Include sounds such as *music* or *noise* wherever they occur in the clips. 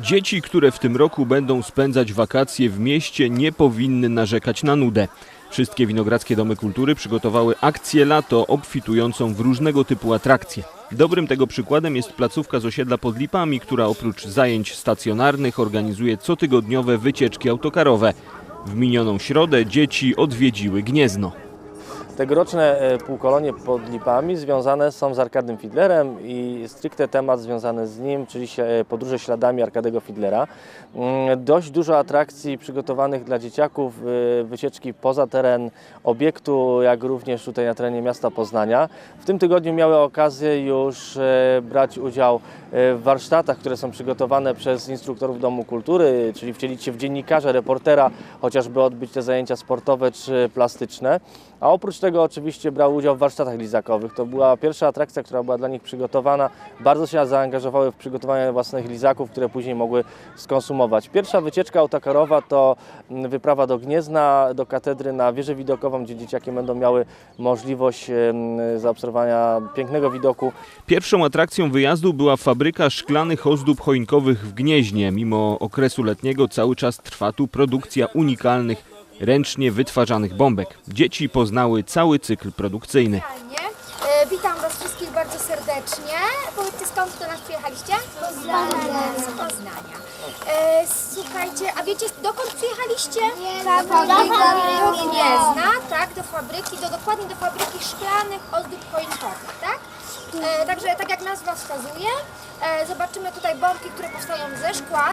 Dzieci, które w tym roku będą spędzać wakacje w mieście, nie powinny narzekać na nudę. Wszystkie winogrodzkie domy kultury przygotowały akcję lato obfitującą w różnego typu atrakcje. Dobrym tego przykładem jest placówka z osiedla pod Lipami, która oprócz zajęć stacjonarnych organizuje cotygodniowe wycieczki autokarowe. W minioną środę dzieci odwiedziły Gniezno. Tegoroczne e, półkolonie pod Lipami związane są z Arkadym Fidlerem i stricte temat związany z nim, czyli śla- podróże śladami Arkadego Fidlera. Mm, Dość dużo atrakcji przygotowanych dla dzieciaków, e, wycieczki poza teren obiektu, jak również tutaj na terenie miasta Poznania. W tym tygodniu miały okazję już e, brać udział e, w warsztatach, które są przygotowane przez instruktorów Domu Kultury, czyli wcielić się w dziennikarza, reportera, chociażby odbyć te zajęcia sportowe czy plastyczne. A oprócz tego oczywiście brał udział w warsztatach lizakowych. To była pierwsza atrakcja, która była dla nich przygotowana. Bardzo się zaangażowały w przygotowanie własnych lizaków, które później mogły skonsumować. Pierwsza wycieczka autokarowa to mm, wyprawa do Gniezna, do katedry na wieżę widokową, gdzie dzieciaki będą miały możliwość em, zaobserwowania pięknego widoku. Pierwszą atrakcją wyjazdu była fabryka szklanych ozdób choinkowych w Gnieźnie. Mimo okresu letniego cały czas trwa tu produkcja unikalnych, ręcznie wytwarzanych bombek. Dzieci poznały cały cykl produkcyjny. E, witam Was wszystkich bardzo serdecznie. Powiedzcie skąd do nas przyjechaliście? Poznania. Z Poznania. E, słuchajcie, a wiecie dokąd przyjechaliście? Do Gniezna, tak, do fabryki, do, dokładnie do fabryki szklanych ozdób choinkowych, tak? E, także tak jak nazwa wskazuje, e, zobaczymy tutaj bombki, które powstają ze szkła.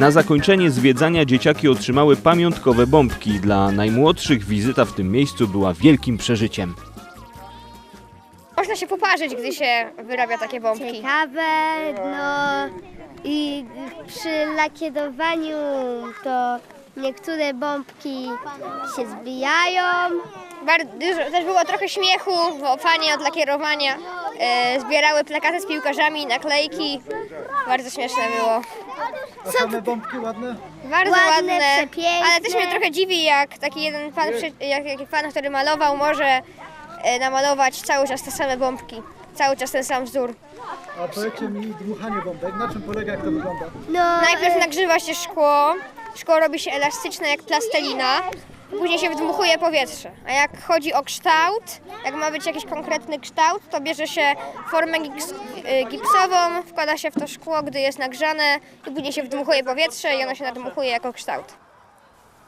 Na zakończenie zwiedzania dzieciaki otrzymały pamiątkowe bombki. Dla najmłodszych wizyta w tym miejscu była wielkim przeżyciem. Można się poparzyć, gdy się wyrabia takie bombki. ciekawe, no i przy lakiedowaniu to niektóre bombki się zbijają. Bar- dużo, też było trochę śmiechu, bo fani od lakierowania e, zbierały plakaty z piłkarzami, naklejki. Bardzo śmieszne było. Same bombki ładne? Bardzo Ładne, ładne, przepiękne. ale też mnie trochę dziwi, jak taki jeden pan, przy- jak, jak pan, który malował, może e, namalować cały czas te same bombki. Cały czas ten sam wzór. A powiedzcie mi dmuchanie bombek, na czym polega, jak to wygląda? No, Najpierw e, nagrzewa się szkło, szkło robi się elastyczne jak plastelina, później się wdmuchuje powietrze. A jak chodzi o kształt, jak ma być jakiś konkretny kształt, to bierze się formę gips, y, gipsową, wkłada się w to szkło, gdy jest nagrzane i później się wdmuchuje powietrze i ono się nadmuchuje jako kształt.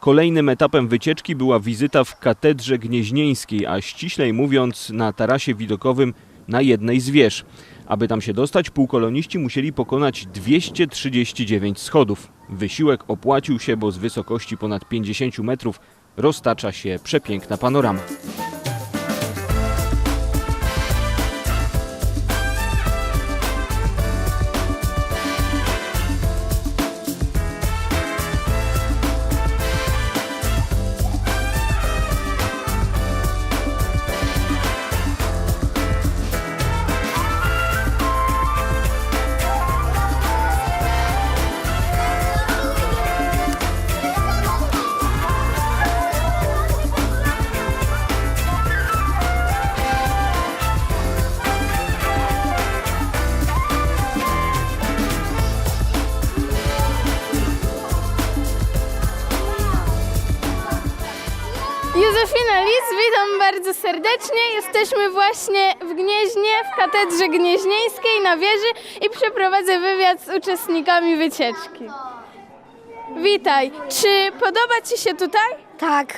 Kolejnym etapem wycieczki była wizyta w katedrze gnieźnieńskiej, a ściślej mówiąc na tarasie widokowym na jednej z wież. Aby tam się dostać, półkoloniści musieli pokonać 239 schodów. Wysiłek opłacił się, bo z wysokości ponad 50 metrów roztacza się przepiękna panorama. Bardzo serdecznie. Jesteśmy właśnie w Gnieźnie, w Katedrze Gnieźnieńskiej na wieży i przeprowadzę wywiad z uczestnikami wycieczki. Witaj, czy podoba Ci się tutaj? Tak,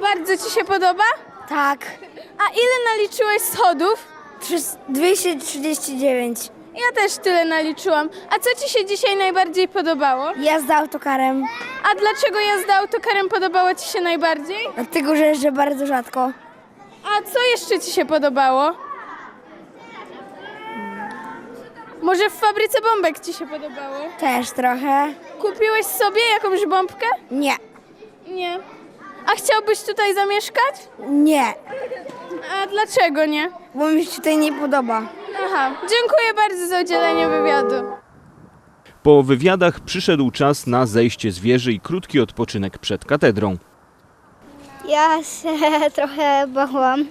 Bardzo Ci się podoba? tak. A ile naliczyłeś schodów? 239. Ja też tyle naliczyłam. A co Ci się dzisiaj najbardziej podobało? Jazda autokarem, A dlaczego jazda autokarem podobała Ci się najbardziej? dlatego że jeżdżę bardzo rzadko. A co jeszcze Ci się podobało? Może w fabryce bombek Ci się podobało? Też trochę. Kupiłeś sobie jakąś bombkę? Nie, Nie. A chciałbyś tutaj zamieszkać? nie, A dlaczego nie? bo mi się tutaj nie podoba. Aha, dziękuję bardzo za udzielenie wywiadu. Po wywiadach przyszedł czas na zejście z wieży i krótki odpoczynek przed katedrą. Ja się *laughs* trochę bałam,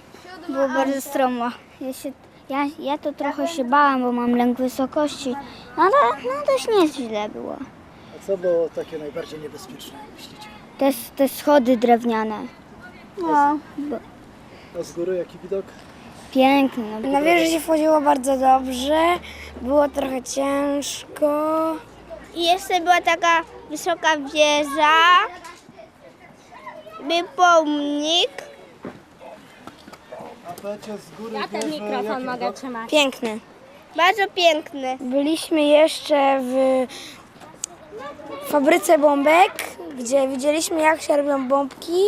było bardzo stromo. Ja, się, ja, ja to trochę się bałam, bo mam lęk wysokości, no ale no, dość nieźle było. A co było takie najbardziej niebezpieczne, myślicie? Te, te schody drewniane. No, bo A z góry jaki widok? Piękne. No. Na wieży się wchodziło bardzo dobrze, było trochę ciężko. I jeszcze była taka wysoka wieża, był pomnik. A powiecie z góry ja ten mikrofon mogę trzymać. Piękny. Bardzo piękny. Byliśmy jeszcze w fabryce bombek, gdzie widzieliśmy jak się robią bombki.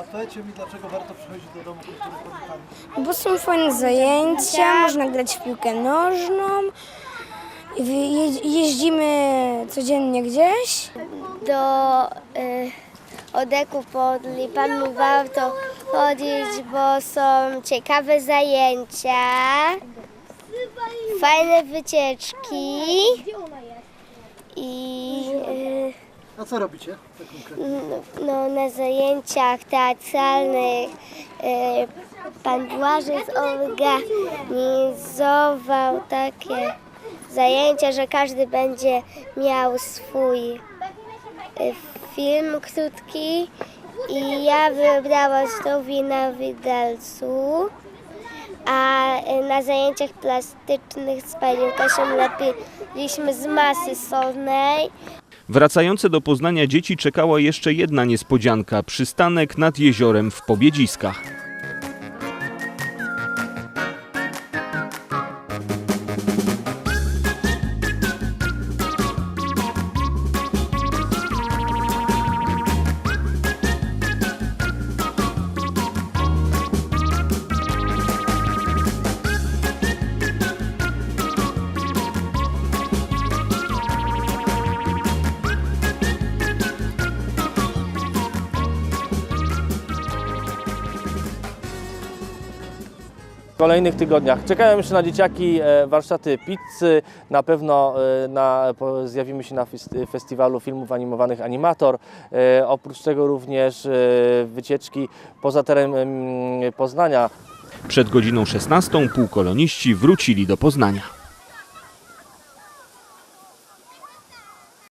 A powiecie mi, dlaczego warto przychodzić do Domu Kultury z Bombkami? Bo są fajne zajęcia, można grać w piłkę nożną. I Jeździmy codziennie gdzieś. Do y, Odeku pod Lipami warto chodzić, bo są ciekawe zajęcia, fajne wycieczki i A co robicie tak no, na zajęciach teatralnych y, pan Błażej zorganizował takie zajęcia, że każdy będzie miał swój y, film krótki i ja wybrałam Zdrowie na widelcu, a y, na zajęciach plastycznych z panią Kasią lepiliśmy z masy solnej. Wracające do Poznania dzieci czekała jeszcze jedna niespodzianka przystanek nad jeziorem w Pobiedziskach. Kolejnych tygodniach czekają jeszcze na dzieciaki e, warsztaty pizzy. Na pewno e, na, zjawimy się na fes- festiwalu filmów animowanych Animator. E, Oprócz tego również wycieczki poza terenem mm, Poznania. Przed godziną 16 półkoloniści wrócili do Poznania.